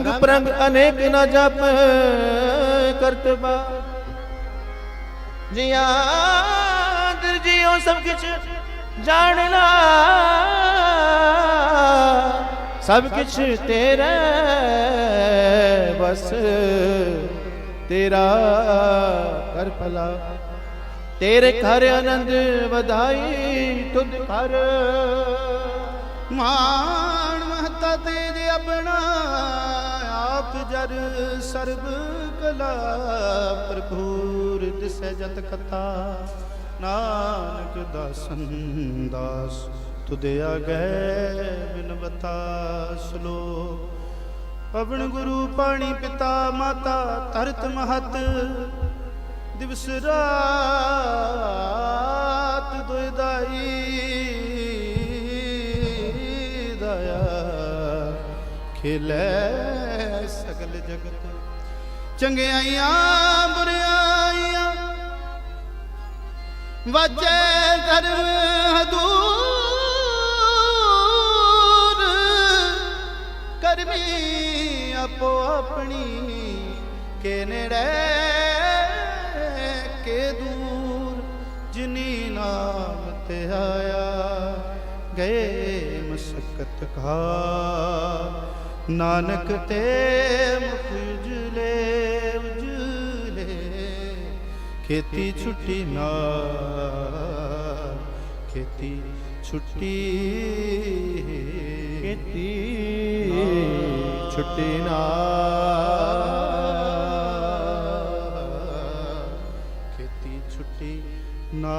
ਰੰਗ ਪ੍ਰੰਗ ਅਨੇਕ ਨ ਜਪ ਕਰਤਬਾ। ਜਿਆ ਦਰ ਜਿਉ ਸਭ ਕਿਛ ਜਾਣਨਾ ਸਭ ਕਿਛ ਤੇਰੇ ਬਸ ਤੇਰਾ ਕਰ ਭਲਾ। ਤੇਰੇ ਘਰ ਆਨੰਦ ਵਧਾਈ ਤੁਧ ਕਰ ਮਾਣ ਮਹਤਾ ਤੇਜ ਆਪਣਾ ਆਪ ਜਰ ਸਰਬ ਕਲਾ ਭਰਪੂਰ ਦਿਸੈ ਜਤ ਕਥਾ। ਨਾਨਕ ਦਾਸਨ ਦਾਸ ਤੁਦੇ ਆਗੈ ਬਿਨਵਤਾ ਸ਼ਲੋਕ ਪਵਨ ਗੁਰੂ ਪਾਣੀ ਪਿਤਾ ਮਾਤਾ ਧਰਤ ਮਹਤ, ਦਿਵਸ ਰਾਤ ਦੁਇਦਾਈ ਦਇਆ। ਖਿਲੇ ਸਗਲ ਜਗਤ। ਚੰਗਿਆਈਆਂ, ਬੁਰਿਆਈਆਂ ਵਾਜੇ ਧਰਮ ਹਦੂਰ। ਕਰਮੀ ਆਪੋ ਆਪਣੀ, ਕੇ ਨੇੜੇ, ਕੇ ਦੂਰ। ਜਿਨੀ ਨਾਮ ਤੇ ਆਇਆ, ਗਏ ਮਸਕਤ ਕਾ। ਨਾਨਕ ਤੇ ਮੁਖ ਉਜਲੇ ਉਜਲੇ ਖੇਤੀ ਛੁੱਟੀ ਨਾ ਖੇਤੀ ਛੁੱਟੀ ਕੀਤੀ ਛੁੱਟੀ ਨਾ ਖੇਤੀ ਛੁੱਟੀ ਨਾ